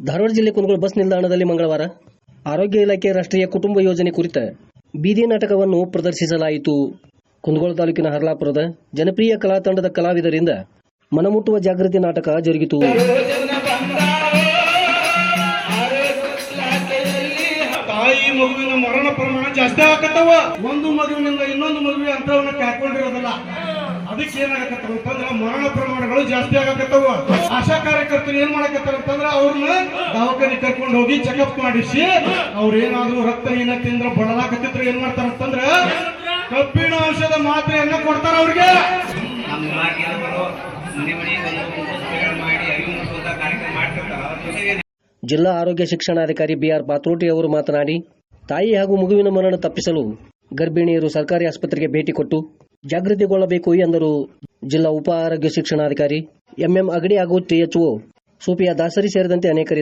ಧಾರವಾಡ ಜಿಲ್ಲೆ ಕುಂದಗೋಳ ಬಸ್ ನಿಲ್ದಾಣದಲ್ಲಿ ಮಂಗಳವಾರ ಆರೋಗ್ಯ ಇಲಾಖೆ ರಾಷ್ಟ್ರೀಯ ಕುಟುಂಬ ಯೋಜನೆ ಕುರಿತ ಬೀದಿ ನಾಟಕವನ್ನು ಪ್ರದರ್ಶಿಸಲಾಯಿತು. ಕುಂದಗೋಳ ತಾಲೂಕಿನ ಹರ್ಲಾಪುರದ ಜನಪ್ರಿಯ ಕಲಾ ತಂಡದ ಕಲಾವಿದರಿಂದ ಮನಮುಟ್ಟುವ ಜಾಗೃತಿ ನಾಟಕ ಜರುಗಿತು. ಮರಣ ಪ್ರಮಾಣ ಜಾಸ್ತಿ ಒಂದು ಮಗುವಿನಿಂದ ಇನ್ನೊಂದು ಮದುವೆ ಅಂತವನ್ನ ಅದಕ್ಕೆ ಏನಾಗತ್ತವ ಅಂತಂದ್ರ ಮರಣ ಪ್ರಮಾಣಗಳು ಜಾಸ್ತಿ ಆಗಕತ್ತವ. ಆಶಾ ಕಾರ್ಯಕರ್ತರು ಏನ್ ಮಾಡಕತ್ತಾರ ಅಂತಂದ್ರ ಅವ್ರನ್ನ ದವಾಖಾನೆ ಕರ್ಕೊಂಡು ಹೋಗಿ ಚೆಕಪ್ ಮಾಡಿಸಿ ಅವ್ರ ಏನಾದ್ರು ತಿಂದ್ರ ಬಡಲಾಕತ್ತಿದ್ರು ಏನ್ ಮಾಡ್ತಾರ ಅಂತಂದ್ರ ಕಬ್ಬಿಣ ಔಷಧ ಮಾತ್ರೆಯನ್ನ ಕೊಡ್ತಾರ ಅವ್ರಿಗೆ. ಜಿಲ್ಲಾ ಆರೋಗ್ಯ ಶಿಕ್ಷಣಾಧಿಕಾರಿ ಬಿಆರ್ ಪಾತ್ರೋಟಿ ಅವರು ಮಾತನಾಡಿ ತಾಯಿ ಹಾಗೂ ಮಗುವಿನ ಮರಣ ತಪ್ಪಿಸಲು ಗರ್ಭಿಣಿಯರು ಸರ್ಕಾರಿ ಆಸ್ಪತ್ರೆಗೆ ಭೇಟಿ ಕೊಟ್ಟು ಜಾಗೃತಿಗೊಳ್ಳಬೇಕು ಎಂದರು. ಜಿಲ್ಲಾ ಉಪ ಆರೋಗ್ಯ ಶಿಕ್ಷಣಾಧಿಕಾರಿ ಎಂಎಂ ಅಗಡಿ ಹಾಗೂ ಟಿಎಚ್ಒ ಸೋಫಿಯಾ ದಾಸರಿ ಸೇರಿದಂತೆ ಅನೇಕರು